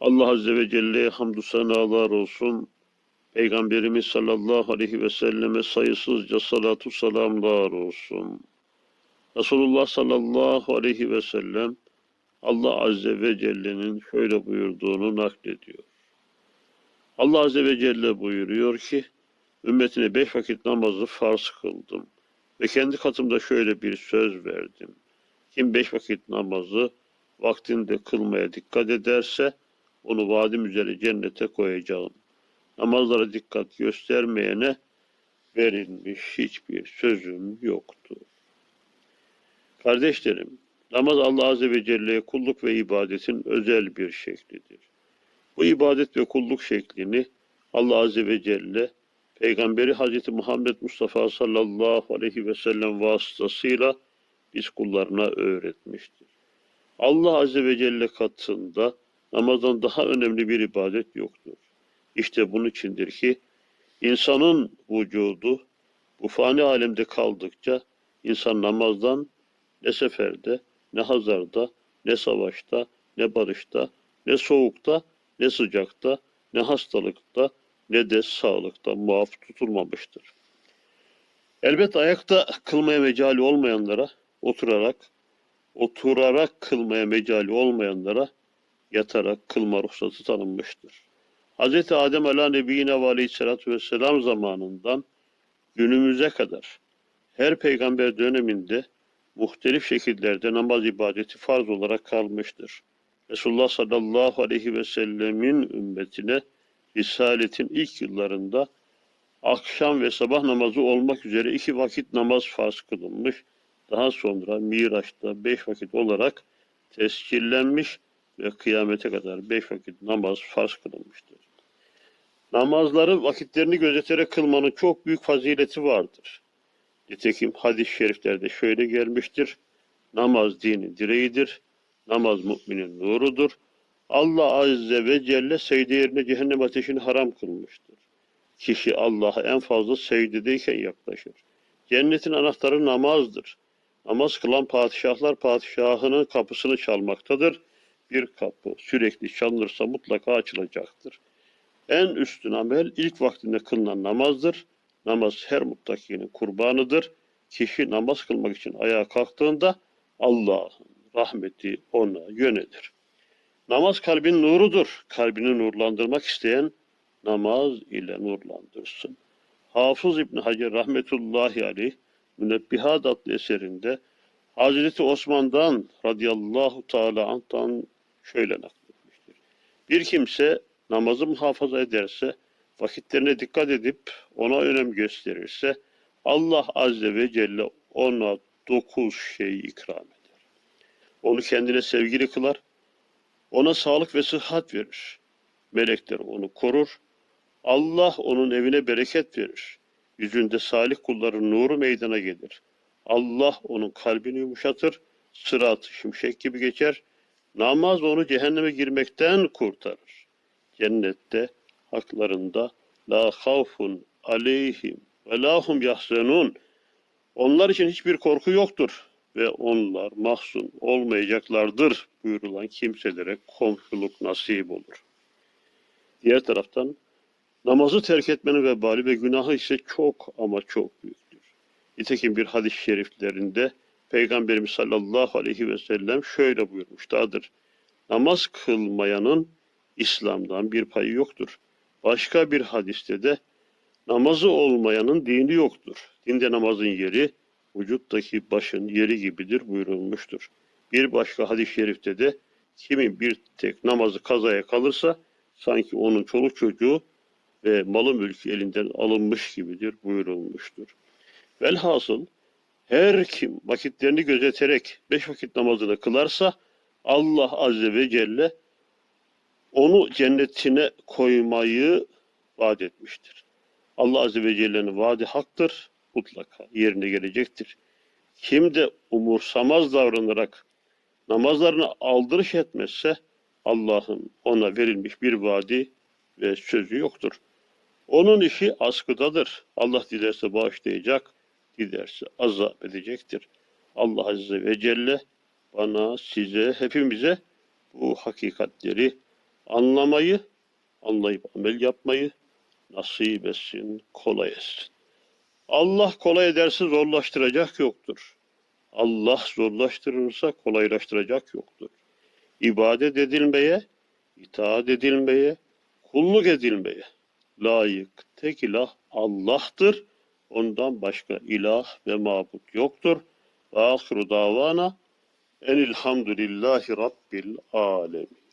Allah Azze ve Celle'ye hamdü senalar olsun. Peygamberimiz sallallahu aleyhi ve selleme sayısızca salatu selamlar olsun. Resulullah sallallahu aleyhi ve sellem Allah Azze ve Celle'nin şöyle buyurduğunu naklediyor. Allah Azze ve Celle buyuruyor ki, ümmetine beş vakit namazı farz kıldım. Ve kendi katımda şöyle bir söz verdim. Kim beş vakit namazı vaktinde kılmaya dikkat ederse, onu vadim üzere cennete koyacağım. Namazlara dikkat göstermeyene verilmiş hiçbir sözüm yoktur. Kardeşlerim, namaz Allah Azze ve Celle'ye kulluk ve ibadetin özel bir şeklidir. Bu ibadet ve kulluk şeklini Allah Azze ve Celle Peygamberi Hazreti Muhammed Mustafa sallallahu aleyhi ve sellem vasıtasıyla biz kullarına öğretmiştir. Allah Azze ve Celle katında namazdan daha önemli bir ibadet yoktur. İşte bunun içindir ki insanın vücudu bu fani alemde kaldıkça insan namazdan ne seferde, ne hazarda, ne savaşta, ne barışta, ne soğukta, ne sıcakta, ne hastalıkta, ne de sağlıkta muaf tutulmamıştır. Elbet ayakta kılmaya mecali olmayanlara oturarak, oturarak kılmaya mecali olmayanlara yatarak kılma ruhsatı tanınmıştır. Hz. Adem ala nebiyine ve aleyhissalatü vesselam zamanından günümüze kadar her peygamber döneminde muhtelif şekillerde namaz ibadeti farz olarak kalmıştır. Resulullah sallallahu aleyhi ve sellemin ümmetine Risaletin ilk yıllarında akşam ve sabah namazı olmak üzere iki vakit namaz farz kılınmış. Daha sonra Miraç'ta beş vakit olarak tescillenmiş ve kıyamete kadar beş vakit namaz farz kılınmıştır. Namazları vakitlerini gözeterek kılmanın çok büyük fazileti vardır. Nitekim hadis-i şeriflerde şöyle gelmiştir. Namaz dinin direğidir. Namaz müminin nurudur. Allah Azze ve Celle secde yerine cehennem ateşini haram kılmıştır. Kişi Allah'a en fazla secdedeyken yaklaşır. Cennetin anahtarı namazdır. Namaz kılan padişahlar padişahının kapısını çalmaktadır. Bir kapı sürekli çalınırsa mutlaka açılacaktır. En üstün amel ilk vaktinde kılınan namazdır. Namaz her muttakinin kurbanıdır. Kişi namaz kılmak için ayağa kalktığında Allah'ın rahmeti ona yönelir. Namaz kalbin nurudur. Kalbini nurlandırmak isteyen namaz ile nurlandırsın. Hafız İbn Hacer rahmetullahi aleyh Münebbihat adlı eserinde Hazreti Osman'dan radıyallahu teala anh'tan şöyle nakletmiştir. Bir kimse namazı muhafaza ederse, vakitlerine dikkat edip ona önem gösterirse, Allah Azze ve Celle ona dokuz şey ikram eder. Onu kendine sevgili kılar, ona sağlık ve sıhhat verir. Melekler onu korur. Allah onun evine bereket verir. Yüzünde salih kulların nuru meydana gelir. Allah onun kalbini yumuşatır. Sırat şimşek gibi geçer. Namaz onu cehenneme girmekten kurtarır. Cennette haklarında la havfun aleyhim ve lahum yahzenun. Onlar için hiçbir korku yoktur ve onlar mahzun olmayacaklardır buyurulan kimselere komşuluk nasip olur. Diğer taraftan namazı terk etmenin vebali ve günahı ise çok ama çok büyüktür. Nitekim bir hadis-i şeriflerinde Peygamberimiz sallallahu aleyhi ve sellem şöyle buyurmuşlardır. Namaz kılmayanın İslam'dan bir payı yoktur. Başka bir hadiste de namazı olmayanın dini yoktur. Dinde namazın yeri vücuttaki başın yeri gibidir buyurulmuştur. Bir başka hadis-i şerifte de kimin bir tek namazı kazaya kalırsa sanki onun çoluk çocuğu ve malı mülkü elinden alınmış gibidir buyurulmuştur. Velhasıl her kim vakitlerini gözeterek beş vakit namazını kılarsa Allah Azze ve Celle onu cennetine koymayı vaat etmiştir. Allah Azze ve Celle'nin vaadi haktır, mutlaka yerine gelecektir. Kim de umursamaz davranarak namazlarını aldırış etmezse Allah'ın ona verilmiş bir vaadi ve sözü yoktur. Onun işi askıdadır. Allah dilerse bağışlayacak, dilerse azap edecektir. Allah Azze ve Celle bana, size, hepimize bu hakikatleri anlamayı, anlayıp amel yapmayı nasip etsin, kolay etsin. Allah kolay ederse zorlaştıracak yoktur. Allah zorlaştırırsa kolaylaştıracak yoktur. İbadet edilmeye, itaat edilmeye, kulluk edilmeye layık tek ilah Allah'tır. Ondan başka ilah ve mabut yoktur. Ve ahiru davana enilhamdülillahi rabbil alemin.